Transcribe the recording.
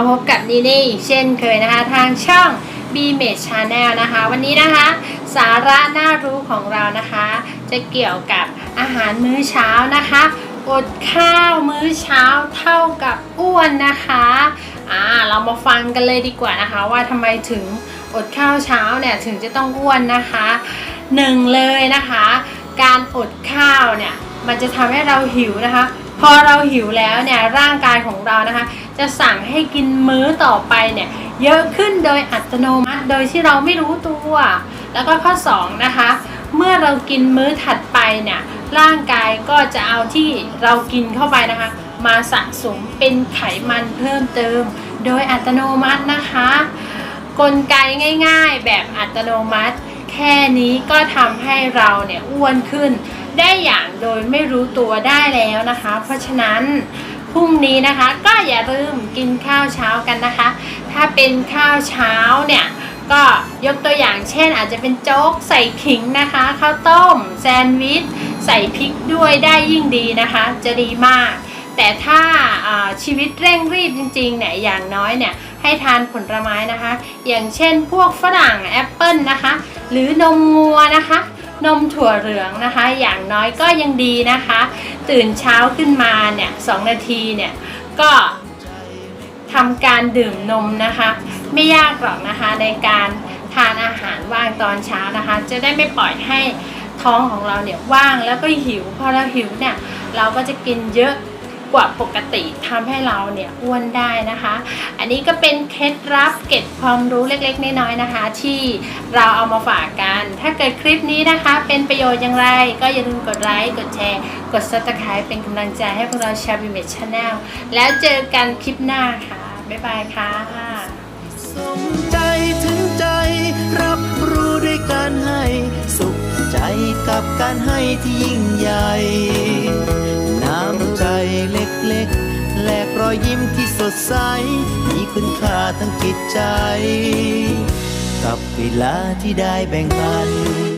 าพบกับนีนี่อีกเช่นเคยนะคะ ทางช่อง b m a d e Channel นะคะ วันนี้นะคะ สาระน่ารู้ของเรานะคะ จะเกี่ยวกับอาหารมื้อเช้านะคะอดข้าวมื้อเช้าเท่ากับอ้วนนะคะอ่าเรามาฟังกันเลยดีกว่านะคะ ว่าทำไมถึงอดข้าวเช้าเนี่ยถึงจะต้องอ้วนนะคะหนึ่งเลยนะคะ การอดข้าวเนี่ยมันจะทำให้เราหิวนะคะ พอเราหิวแล้วเนี่ยร่างกายของเรานะคะ จะสั่งให้กินมื้อต่อไปเนี่ยเยอะขึ้นโดยอัตโนมัติโดยที่เราไม่รู้ตัว แล้วก็ข้อ2นะคะเมื่อเรากินมื้อถัดไปเนี่ยร่างกายก็จะเอาที่เรากินเข้าไปนะคะ มาสะสมเป็นไขมันเพิ่มเติม โดยอัตโนมัตินะคะ กลไกง่าย ๆ แบบอัตโนมัติ แค่นี้ก็ทำให้เราเนี่ยอ้วนขึ้น ได้อย่างโดยไม่รู้ตัวได้แล้วนะคะ เพราะฉะนั้นพรุ่งนี้นะคะก็อย่าลืมกินข้าวเช้ากันนะคะ ถ้าเป็นข้าวเช้าเนี่ยก็ยกตัวอย่างเช่นอาจจะเป็นโจ๊กใส่ขิงนะคะข้าวต้มแซนด์วิชใส่พริกด้วยได้ยิ่งดีนะคะ จะดีมาก แต่ถ้าชีวิตเร่งรีบจริงๆเนี่ยอย่างน้อยเนี่ย ให้ทานผลไม้นะคะ อย่างเช่นพวกฝรั่งแอปเปิลนะคะ หรือนมงัวนะคะ นมถั่วเหลืองนะคะ อย่างน้อยก็ยังดีนะคะ ตื่นเช้าขึ้นมาเนี่ยสองนาทีเนี่ยก็ทำการดื่มนมนะคะ ไม่ยากหรอกนะคะในการทานอาหารว่างตอนเช้านะคะ จะได้ไม่ปล่อยให้ท้องของเราเนี่ยว่างแล้วก็หิวพอเราหิวเนี่ยเราก็จะกินเยอะ กว่าปกติทำให้เราเนี่ยอ้วนได้นะคะ อันนี้ก็เป็นเคล็ดลับเก็บความรู้เล็กๆน้อยๆนะคะ ที่เราเอามาฝากกัน ถ้าเกิดคลิปนี้นะคะ เป็นประโยชน์อย่างไร ก็อย่าลืมกดไลค์กดแชร์ กด subscribe เป็นกำลังใจให้พวกเราชาบิเมชชาแนลแล้วเจอกันคลิปหน้าค่ะ บ๊ายบายค่ะสมใจถึงใจรับรู้ด้วยการให้ สุขใจกับการให้ที่ยิ่งใหญ่ น้ำใจเล็กๆ แลกรอยยิ้มที่สดใส มีคุณค่าทั้งจิตใจ กับเวลาที่ได้แบ่งปัน